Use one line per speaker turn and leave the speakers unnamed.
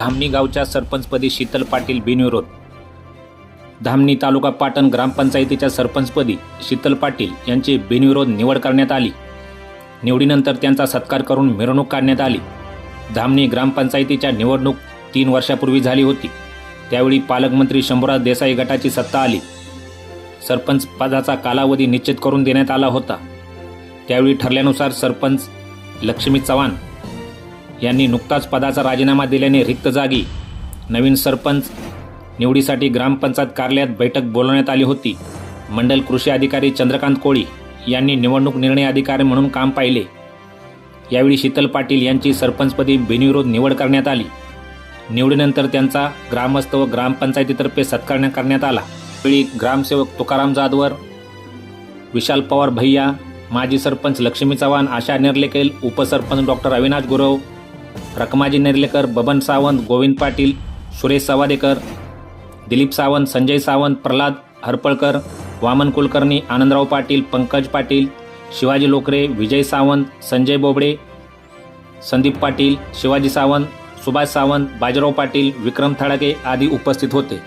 धामणी गावच्या सरपंचपदी शीतल पाटील बिनविरोध. धामणी तालुका पाटण ग्रामपंचायतीच्या सरपंचपदी शीतल पाटील यांची बिनविरोध निवड करण्यात आली. निवडीनंतर त्यांचा सत्कार करून मिरवणूक काढण्यात आली. धामणी ग्रामपंचायतीच्या निवडणूक तीन वर्षापूर्वी झाली होती. त्यावेळी पालकमंत्री शंभूराज देसाई गटाची सत्ता आली. सरपंच पदाचा कालावधी निश्चित करून देण्यात आला होता. त्यावेळी ठरल्यानुसार सरपंच लक्ष्मी चव्हाण यांनी नुकताच पदाचा राजीनामा दिल्याने रिक्त जागी नवीन सरपंच निवडीसाठी ग्रामपंचायत कार्यालयात बैठक बोलवण्यात आली होती. मंडल कृषी अधिकारी चंद्रकांत कोळी यांनी निवडणूक निर्णय अधिकारी म्हणून काम पाहिले. यावेळी शीतल पाटील यांची सरपंचपदी बिनविरोध निवड करण्यात आली. निवडीनंतर त्यांचा ग्रामस्थ व ग्रामपंचायतीतर्फे सत्कार करण्यात आला. यावेळी ग्रामसेवक तुकाराम जाधवर विशाल पवार भैया माजी सरपंच लक्ष्मी चव्हाण आशा निर्लेकेल उपसरपंच डॉक्टर अविनाश गुरव रकमाजी नेर्लेकर बबन सावंत गोविंद पाटील सुरेश सवादेकर दिलीप सावंत संजय सावंत प्रल्हाद हरपळकर वामन कुलकर्णी आनंदराव पाटील पंकज पाटील शिवाजी लोकरे विजय सावंत संजय बोबडे संदीप पाटील शिवाजी सावंत सुभाष सावंत बाजीराव पाटील विक्रम थडाके आदी उपस्थित होते.